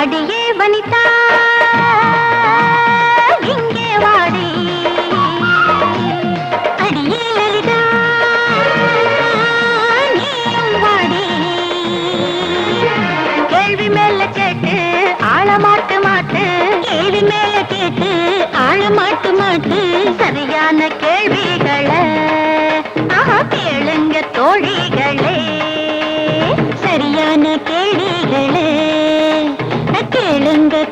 அடியே வனிதா. மேல கேட்டு ஆள மாட்டு மாட்டு சரியான கேள்விகளை. ஆஹா கேளுங்க தோழிகளே. சரியான கேள்விகளே. கேளுங்க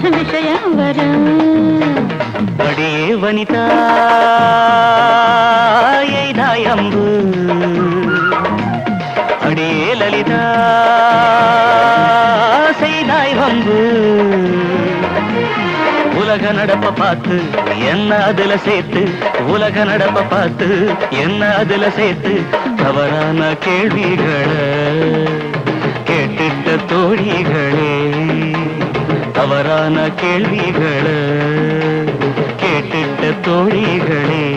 விஷயம் வரும். படியே வனிதாயை எய்தாய் அடியே லலிதா செய்தாய் வம்பு. உலக நடப்ப பார்த்து என்ன அதுல சேர்த்து? உலக நடப்ப பார்த்து என்ன அதுல சேர்த்து? தவறான கேள்விகளை கேட்டுட்ட தோழிகளே. தவறான கேள்விகளை கேட்டுட்ட தோழிகளே.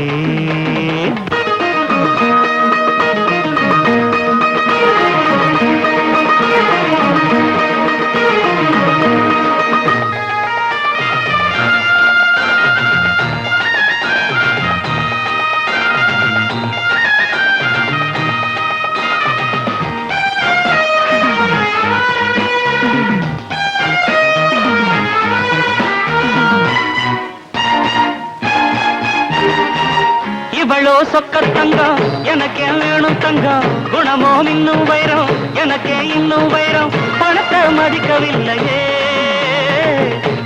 சொக்க தங்கம் எனக்கே வேணும் தங்கம் குணமோ இன்னும் வைரம் எனக்கே இன்னும் வைரம். பணத்தை மதிக்கவில்லையே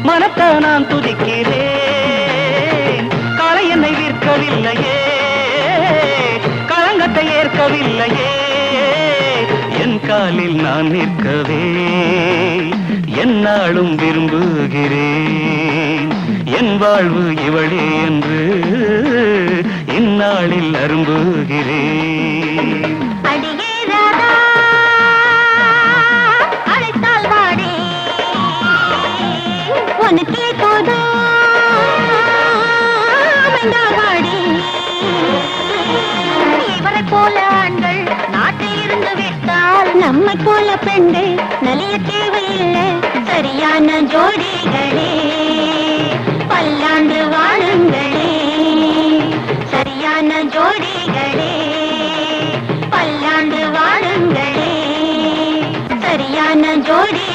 மனத்தை நான் துதிக்கிறேன். காலை என்னை விற்கவில்லையே களங்கத்தை ஏற்கவில்லையே. என் காலில் நான் நிற்கவே என்னாலும் விரும்புகிறேன். என் வாழ்வு இவளே என்று இந்நாளில் உனக்கே போதும் இவரை போல ஆண்கள் நாட்டில் இருந்து விட்டால் நம்மை போல பெண்கள் நலிய தேவையில்லை சரியான ஜோடிகளே. ஜான ஜோரே